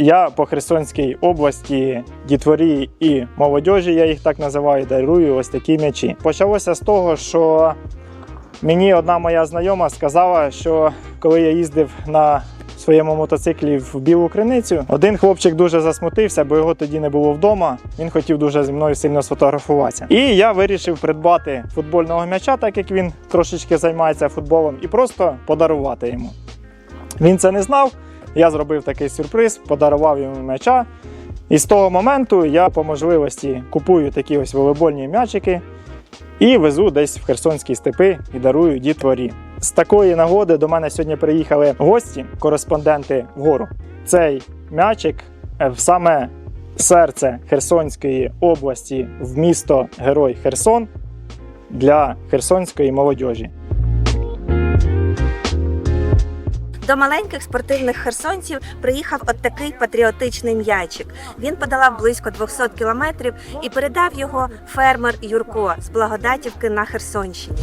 Я по Херсонській області дітворі і молодіжі, я їх так називаю, дарую ось такі м'ячі. Почалося з того, що мені одна моя знайома сказала, що коли я їздив на своєму мотоциклі в білу криницю, один хлопчик дуже засмутився, бо його тоді не було вдома. Він хотів дуже зі мною сильно сфотографуватися. І я вирішив придбати футбольного м'яча, так як він трошечки займається футболом, і просто подарувати йому. Він це не знав. Я зробив такий сюрприз, подарував йому м'яча. І з того моменту я по можливості купую такі ось волейбольні м'ячики і везу десь в Херсонські степи і дарую дітворі. З такої нагоди до мене сьогодні приїхали гості, кореспонденти вгору. Цей м'ячик е, в саме серце Херсонської області в місто Герой Херсон для херсонської молодіжі. До маленьких спортивних херсонців приїхав от такий патріотичний м'ячик. Він подолав близько 200 кілометрів і передав його фермер Юрко з благодатівки на Херсонщині.